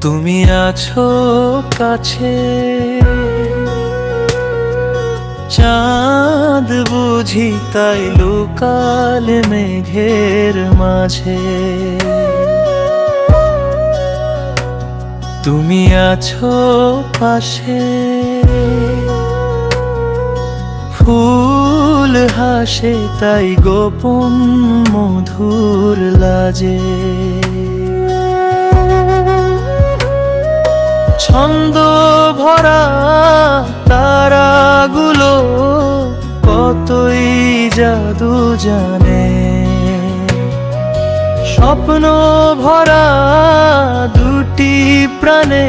তুমি আছো কাছে। চাঁদ বুঝি তাই লুকাল মেঘের মাঝে। তুমি আছো পাশে। ফুল হাসে তাই গোপন মধুর লাজে। ছন্দ ভরা তারাগুলো কতই জাদু জানে। স্বপ্ন ভরা দুটি প্রাণে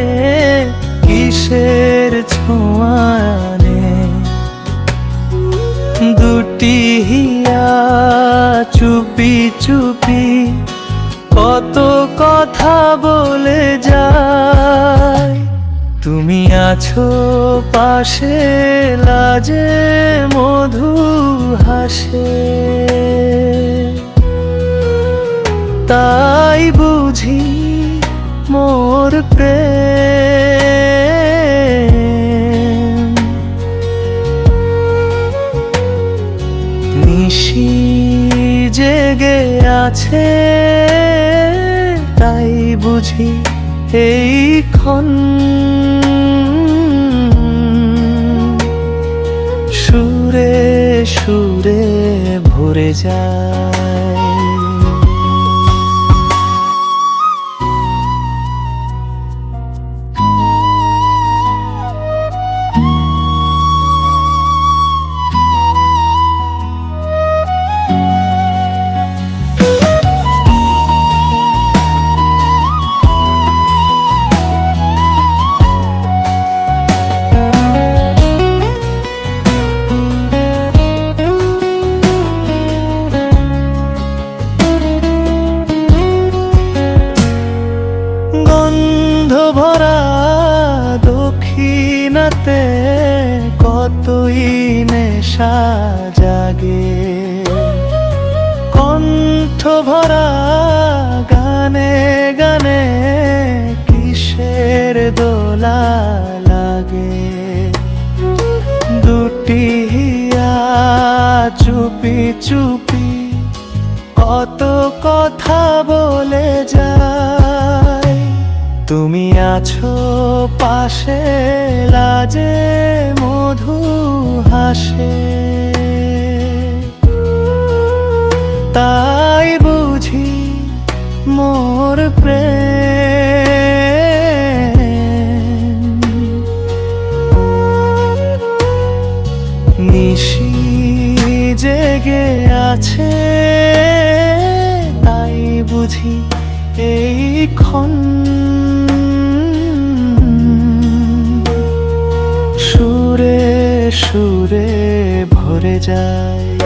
কিসের ছোঁয়ানে দুটি হিয়া চুপি চুপি কত কথা বলে যায়। তুমি আছো পাশে, লাজে মধু হাসে। তাই বুঝি মোর প্রেম। নিশি জেগে আছে, তাই বুঝি এই ক্ষণ। সুরে সুরে ভরে যায়। নেশা জাগে কণ্ঠ ভরা গানে গানে কিসের দোলা লাগে? দুটি চুপি চুপি কত কথা বলে যায়? তুমি আছো পাশে, লাজে মধু হাসে। তাই বুঝি মোর প্রেম। নিশি জেগে আছে, তাই বুঝি এই ক্ষণ সুরে ভরে যায়।